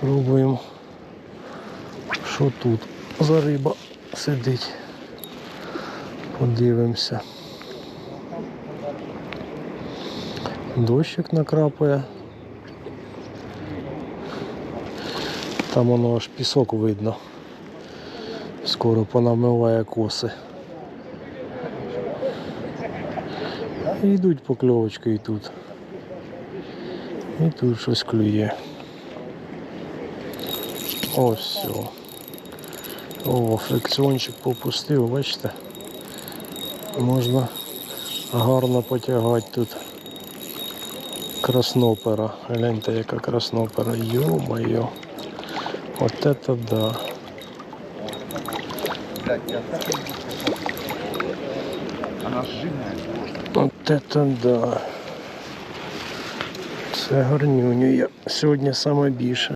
Пробуємо, що тут за риба сидить. Подивимося. Дощик накрапує. Там воно аж пісок видно. Скоро понамиває коси. І йдуть покльовочки і тут. І тут щось клює. Ось все. О, фрикціончик попустив, бачите? Можна гарно потягати тут краснопера. Гляньте, яка краснопера. Йо-моє. От это да. От это да. Це гарнюню я сьогодні саме більше.